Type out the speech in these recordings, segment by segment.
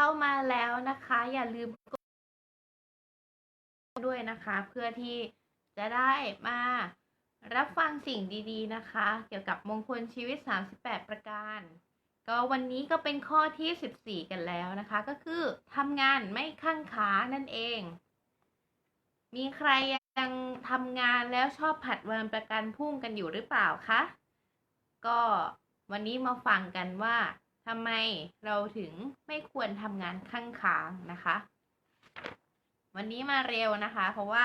เข้ามาแล้วนะคะ อย่าลืมกดด้วยนะคะ เพื่อที่จะได้มารับฟังสิ่งดีๆนะคะ เกี่ยวกับมงคลชีวิต 38 ประการ ก็วันนี้ก็เป็นข้อที่ 14 กันแล้วนะคะ ก็คือทำงานไม่ข้างขานั่นเอง มีใครยังทำงานแล้วชอบผัดวันประกันพุ่งกันอยู่หรือเปล่าคะ ก็วันนี้มาฟังกันว่า ทำไมเราถึงไม่ควรทำงานข้างค้างนะคะ วันนี้มาเร็วนะคะ เพราะว่า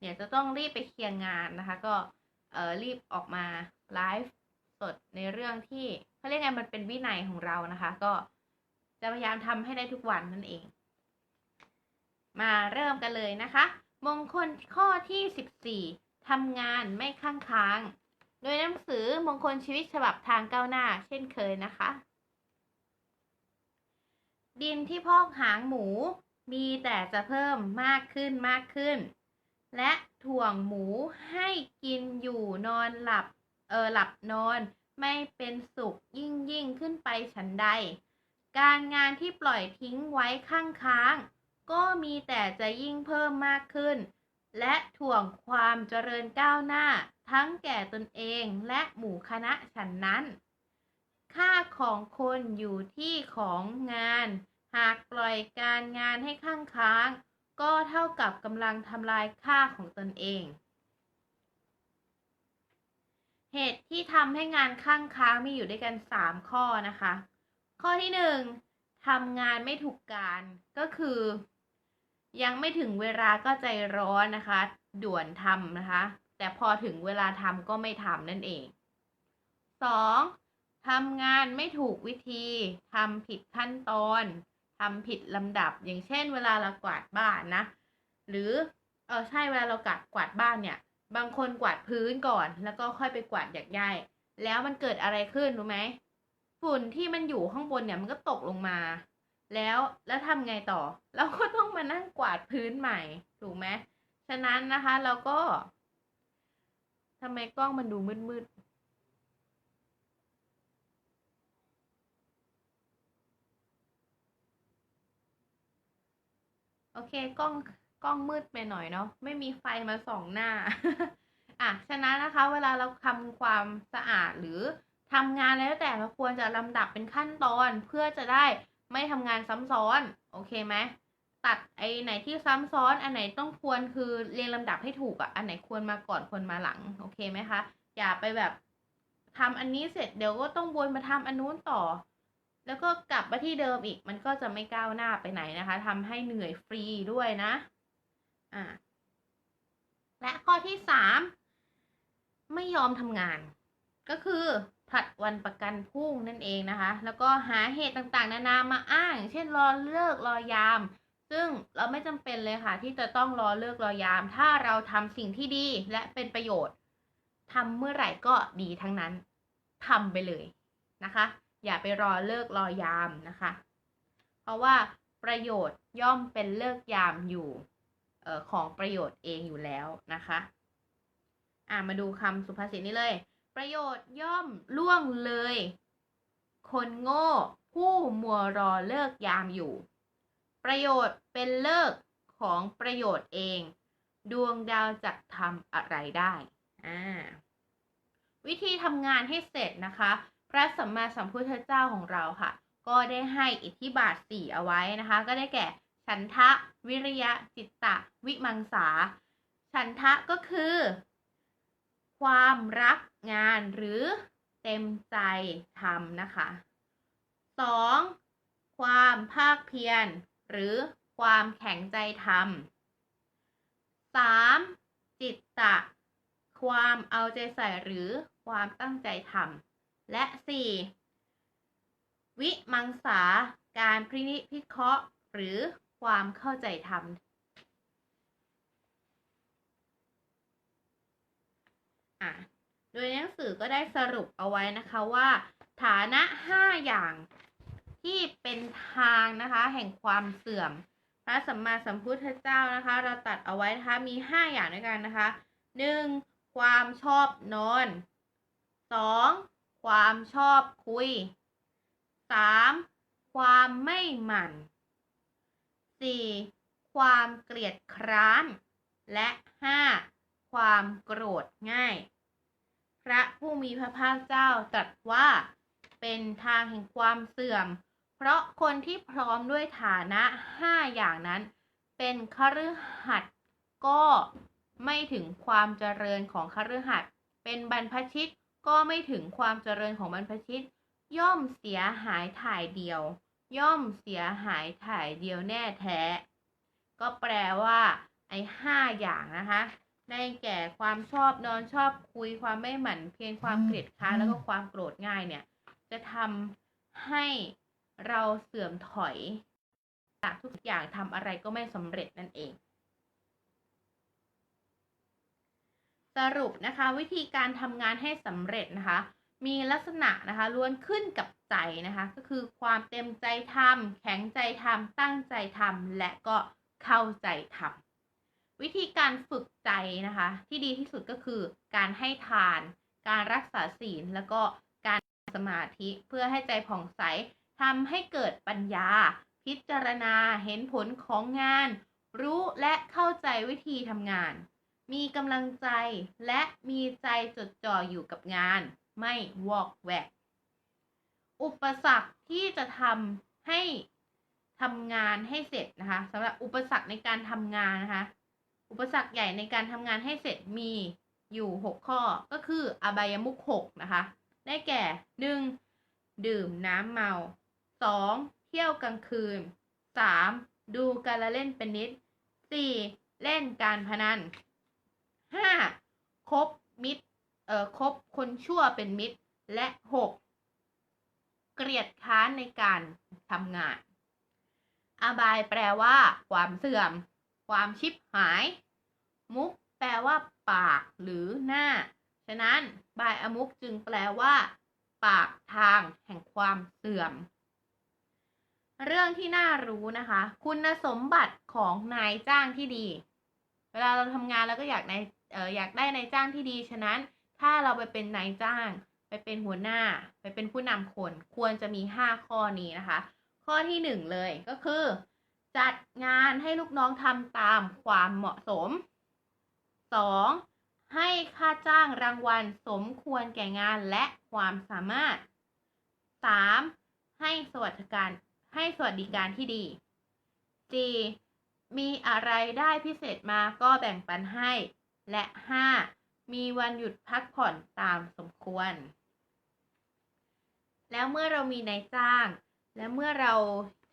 เดี๋ยวจะต้องรีบไปเคลียร์งานนะคะ ก็เออรีบออกมาไลฟ์สดในเรื่องที่เขาเรียกไงมันเป็นวินัยของเรานะคะ ก็จะพยายามทำให้ได้ทุกวันนั่นเอง มาเริ่มกันเลยนะคะ มงคลข้อที่ 14ทำงานไม่ข้างค้าง โดยหนังสือมงคลชีวิตฉบับทางก้าวหน้า เช่นเคยนะคะ ดินที่พอกหางหมู มีแต่จะเพิ่มมากขึ้นมากขึ้น และถ่วงหมูให้กินอยู่นอนหลับ เออหลับนอนไม่เป็นสุขยิ่งยิ่งขึ้นไปฉันใด การงานที่ปล่อยทิ้งไว้ข้างค้าง ก็มีแต่จะยิ่งเพิ่มมากขึ้น และถ่วงความเจริญก้าวหน้า ทั้งแก่ตนเองและหมู่คณะฉันนั้น ค่าของคนอยู่ที่ของงาน หากปล่อยการงานให้ข้างค้าง ก็เท่ากับกำลังทำลายค่าของตนเอง เหตุที่ทำให้งานข้างค้างมีอยู่ด้วยกัน 3 ข้อนะคะ ข้อที่ 1ทำงานไม่ถูกการก็คือ ยังไม่ถึงเวลาก็ใจร้อนนะคะ ด่วนทำนะคะ แต่พอถึงเวลาทำก็ไม่ทำนั่นเอง 2. ทำงานไม่ถูกวิธีทำผิดขั้นตอนทำผิดลำดับ อย่างเช่น เวลาเรากวาดบ้านนะ หรือเออใช่เวลาเรากวาดกวาดบ้านเนี่ย บางคนกวาดพื้นก่อน แล้วก็ค่อยไปกวาดหยักใยแล้วมันเกิดอะไรขึ้นรู้ไหมฝุ่นที่มันอยู่ข้างบนเนี่ยมันก็ตกลงมา แล้วแล้วทำไงต่อ เราก็ต้องมานั่งกวาดพื้นใหม่ถูกไหมฉะนั้นนะคะเราก็ทำไมกล้องมันดูมืดๆ โอเคกล้องกล้องมืดไปหน่อยเนาะไม่มีไฟมาส่องหน้า อะฉะนั้นนะคะ เวลาเราทำความสะอาดหรือทำงานแล้วแต่เราควรจะลำดับเป็นขั้นตอนเพื่อจะได้ไม่ทำงานซ้ำซ้อนโอเคไหมตัดไอ้ไหนที่ซ้ำซ้อน อันไหนต้องควรคือเรียงลำดับให้ถูกอะ่ะอันไหนควรมาก่อนควรมาหลังโอเคไหมคะ อย่าไปแบบทำอันนี้เสร็จเดี๋ยวก็ต้องวนมาทำอันนู้นต่อ แล้วก็กลับมาที่เดิมอีกมันก็จะไม่ก้าวหน้าไปไหนนะคะทำให้เหนื่อยฟรีด้วยนะอ่าและข้อที่สามไม่ยอมทำงาน ก็คือผลัดวันประกันพรุ่งนั่นเองนะคะ แล้วก็หาเหตุต่างๆ นานามาอ้าง เช่นรอเลิกรอยาม ซึ่งเราไม่จำเป็นเลยค่ะ ที่จะต้องรอเลิกรอยาม ถ้าเราทำสิ่งที่ดีและเป็นประโยชน์ทำเมื่อไหร่ก็ดีทั้งนั้นทำไปเลยนะคะ อย่าไปรอเลิกรอยามนะคะ เพราะว่าประโยชน์ย่อมเป็นเลิกยามอยู่ออของประโยชน์เองอยู่แล้วนะคะ อ่ามาดูคำสุภาษิตนี้เลย ประโยชน์ย่อมล่วงเลย คนโง่ผู้มัวรอเลิกยามอยู่ ประโยชน์เป็นเลิกของประโยชน์เอง ดวงดาวจะทำอะไรได้ อ่า วิธีทำงานให้เสร็จนะคะ พระสัมมาสัมพุทธเจ้าของเราค่ะ ก็ได้ให้อิทธิบาทสี่เอาไว้นะคะ ก็ได้แก่ฉันทะ วิริยะ จิตตะ วิมังสา ฉันทะก็คือ ความรักงานหรือเต็มใจทำนะคะสองความภาคเพียร หรือความแข็งใจทำสามจิตตะ ความเอาใจใส่หรือความตั้งใจทำ และ 4. วิมังสาการพินิจพิเคราะห์ หรือความเข้าใจทำอะโดยหนังสือก็ได้สรุปเอาไว้นะคะว่า ฐานะ 5 อย่างที่เป็นทางนะคะ แห่งความเสื่อม พระสัมมาสัมพุทธเจ้านะคะ เราตัดเอาไว้นะคะมี 5 อย่างด้วยกันนะคะ 1. ความชอบนอน 2. ความชอบคุย 3. ความไม่หมั่น 4. ความเกลียดคร้าน และ 5. ความโกรธง่าย พระผู้มีพระภาคเจ้าตรัสว่า เป็นทางแห่งความเสื่อม เพราะคนที่พร้อมด้วยฐานะห้าอย่างนั้น เป็นคฤหัสถ์ก็ไม่ถึงความเจริญของคฤหัสถ์เป็นบรรพชิต ก็ไม่ถึงความเจริญของบรรพชิต ย่อมเสียหายถ่ายเดียว ย่อมเสียหายถ่ายเดียวแน่แท้ ก็แปลว่าไอ้ห้าอย่างนะคะได้แก่ความชอบนอนชอบคุยความไม่หมั่นเพียรความเกลียดค้านแล้วก็ความโกรธง่ายเนี่ย จะทำให้เราเสื่อมถอยจากทุกอย่างทำอะไรก็ไม่สำเร็จนั่นเอง สรุปนะคะวิธีการทำงานให้สำเร็จนะคะ มีลักษณะนะคะล้วนขึ้นกับใจนะคะ ก็คือความเต็มใจทำแข็งใจทำตั้งใจทำและก็เข้าใจทำวิธีการฝึกใจนะคะ ที่ดีที่สุดก็คือการให้ทาน การรักษาศีลแล้วก็การสมาธิเพื่อให้ใจผ่องใสทำให้เกิดปัญญา พิจารณาเห็นผลของงาน รู้และเข้าใจวิธีทำงาน มีกำลังใจและมีใจจดจ่ออยู่กับงาน ไม่วอกแวก อุปสรรคที่จะทำให้ทำงานให้เสร็จนะคะสำหรับอุปสรรคในการทำงานนะคะ อุปสรรคใหญ่ในการทำงานให้เสร็จมีอยู่ 6 ข้อก็คืออบายมุข6นะคะ ได้แก่ 1. ดื่มน้ำเมา 2. เที่ยวกลางคืน 3. ดูการละเล่นเป็นนิด 4. เล่นการพนัน 5. คบมิตรเอ่อคบคนชั่วเป็นมิตร และ 6. เกลียดค้านในการทำงาน อบายแปลว่า ความเสื่อม ความชิบหาย มุกแปลว่า ปากหรือหน้า ฉะนั้นบายอมุกจึงแปลว่า ปากทางแห่งความเสื่อม เรื่องที่น่ารู้นะคะ คุณสมบัติของนายจ้างที่ดี เวลาเราทำงานแล้วก็อยากใน เอออยากได้นายจ้างที่ดี ฉะนั้นถ้าเราไปเป็นนายจ้าง ไปเป็นหัวหน้า ไปเป็นผู้นำคน ควรจะมี 5 ข้อนี้นะคะ ข้อที่ 1 เลยก็คือ จัดงานให้ลูกน้องทำตามความเหมาะสม 2. ให้ค่าจ้างรางวัลสมควรแก่งานและความสามารถ 3. ให้สวัสดิการให้สวัสดิการที่ดี 4. มีอะไรได้พิเศษมาก็แบ่งปันให้ และ 5. มีวันหยุดพักผ่อนตามสมควร แล้วเมื่อเรามีนายจ้าง และเมื่อเรา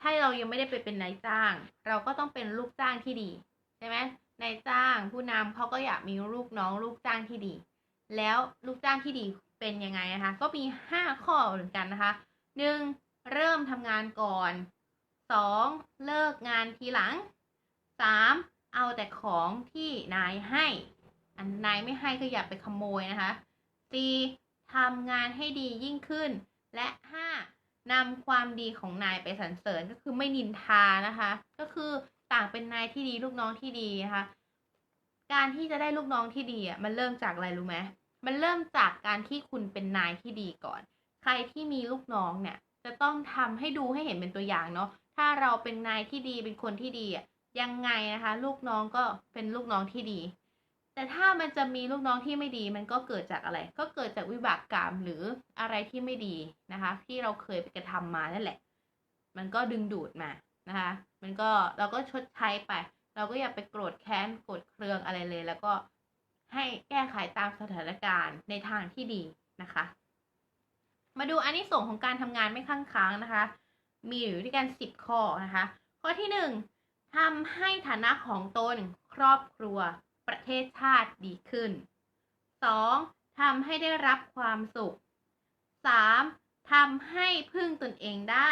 ถ้าเรายังไม่ได้ไปเป็นนายจ้าง เราก็ต้องเป็นลูกจ้างที่ดีใช่ไหมนายจ้างผู้นำเขาก็อยากมีลูกน้องลูกจ้างที่ดี แล้วลูกจ้างที่ดีเป็นยังไงนะคะ ก็มี 5 ข้อเหมือนกันนะคะ 1. เริ่มทำงานก่อน 2. เลิกงานทีหลัง 3. เอาแต่ของที่นายให้ อันนายไม่ให้ก็อย่าไปขโมยนะคะ 4. ทำงานให้ดียิ่งขึ้น และ 5. นำความดีของนายไปสรรเสริญก็คือไม่นินทานะคะ ก็คือต่างเป็นนายที่ดีลูกน้องที่ดีนะคะการที่จะได้ลูกน้องที่ดีอะมันเริ่มจากอะไรรู้ไหมมันเริ่มจากการที่คุณเป็นนายที่ดีก่อน ใครที่มีลูกน้องเนี่ย จะต้องทำให้ดูให้เห็นเป็นตัวอย่างเนาะถ้าเราเป็นนายที่ดีเป็นคนที่ดีอะยังไงนะคะ ลูกน้องก็เป็นลูกน้องที่ดี แต่ถ้ามันจะมีลูกน้องที่ไม่ดีมันก็เกิดจากอะไร ก็เกิดจากวิบากกรรมหรืออะไรที่ไม่ดีนะคะ ที่เราเคยไปกระทำมานั่นแหละ มันก็ดึงดูดมานะคะ มันก็เราก็ชดใช้ไป เราก็อย่าไปโกรธแค้นโกรธเคืองอะไรเลย แล้วก็ให้แก้ไขตามสถานการณ์ในทางที่ดีนะคะ มาดูอันนี้ส่งของการทำงานไม่ข้างค้างนะคะ มีอยู่ด้วยกันสิบข้อนะคะ ข้อที่หนึ่งทำให้ฐานะของตนครอบครัว ประเทศชาติดีขึ้น 2. ทำให้ได้รับความสุข 3. ทำให้พึ่งตนเองได้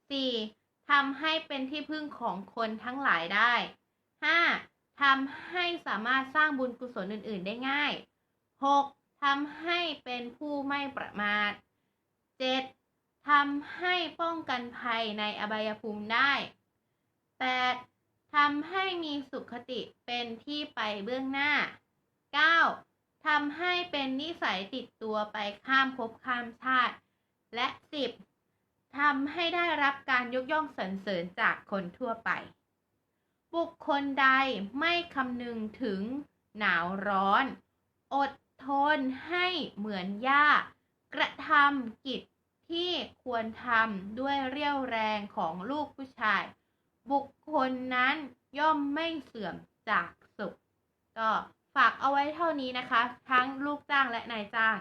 4. ทำให้เป็นที่พึ่งของคนทั้งหลายได้ 5. ทำให้สามารถสร้างบุญกุศลอื่น ๆ ได้ง่าย 6. ทำให้เป็นผู้ไม่ประมาท 7. ทำให้ป้องกันภัยในอบายภูมิได้ 8. ทำให้มีสุขติเป็นที่ไปเบื้องหน้า 9. ทำให้เป็นนิสัยติดตัวไปข้ามภพข้ามชาติ และ 10. ทำให้ได้รับการยกย่องสรรเสริญจากคนทั่วไป บุคคลใดไม่คำนึงถึงหนาวร้อน อดทนให้เหมือนหญ้ากระทำกิจที่ควรทำด้วยเรี่ยวแรงของลูกผู้ชาย บุคคลนั้นย่อมไม่เสื่อมจากสุข ก็ฝากเอาไว้เท่านี้นะคะ ทั้งลูกจ้างและนายจ้าง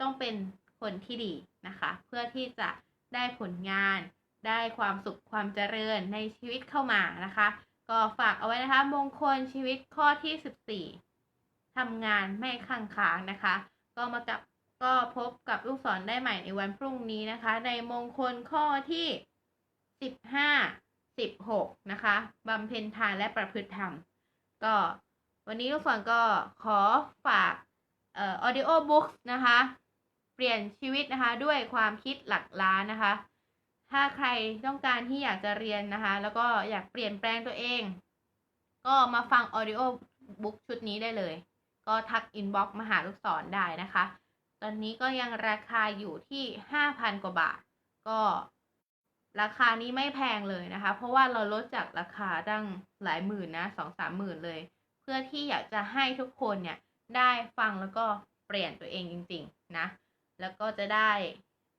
ต้องเป็นคนที่ดีนะคะ เพื่อที่จะได้ผลงาน ได้ความสุขความเจริญในชีวิตเข้ามานะคะ ก็ฝากเอาไว้นะคะ มงคลชีวิตข้อที่ 14ทำงานไม่ข้างค้างนะคะ ก็มากับก็พบกับลูกศรได้ใหม่ในวันพรุ่งนี้นะคะ ในมงคลข้อที่ 15 16นะคะบำเพ็ญทานและประพฤติธรรม ก็วันนี้ลูกศรก็ขอฝากเอ่อ audio books นะคะ เปลี่ยนชีวิตนะคะ ด้วยความคิดหลักล้านนะคะ ถ้าใครต้องการที่อยากจะเรียนนะคะ แล้วก็อยากเปลี่ยนแปลงตัวเอง ก็มาฟัง audio book ชุดนี้ได้เลย ก็ทัก inbox มาหาลูกศรได้นะคะ ตอนนี้ก็ยังราคาอยู่ที่ 5,000 กว่าบาท ก็ ราคานี้ไม่แพงเลยนะคะ เพราะว่าเราลดจากราคาตั้งหลายหมื่นนะสองสามหมื่นเลย เพื่อที่อยากจะให้ทุกคนเนี่ยได้ฟังแล้วก็เปลี่ยนตัวเองจริง ๆ นะ แล้วก็จะได้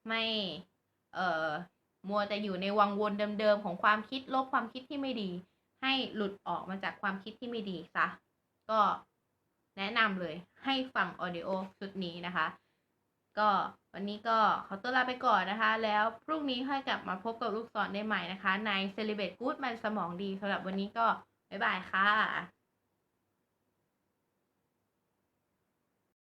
ไม่เอ่อมัวแต่อยู่ในวังวนเดิมๆของความคิดลบความคิดที่ไม่ดี ให้หลุดออกมาจากความคิดที่ไม่ดีซะก็แนะนำเลยให้ฟังออดิโอชุดนี้นะคะ ก็ วันนี้ก็ขอตัวลาไปก่อนนะคะ แล้วพรุ่งนี้ค่อยกลับมาพบกับลูกศรได้ใหม่นะคะ ใน Celebrate Good มันสมองดีสำหรับวันนี้ก็บ๊ายบายค่ะ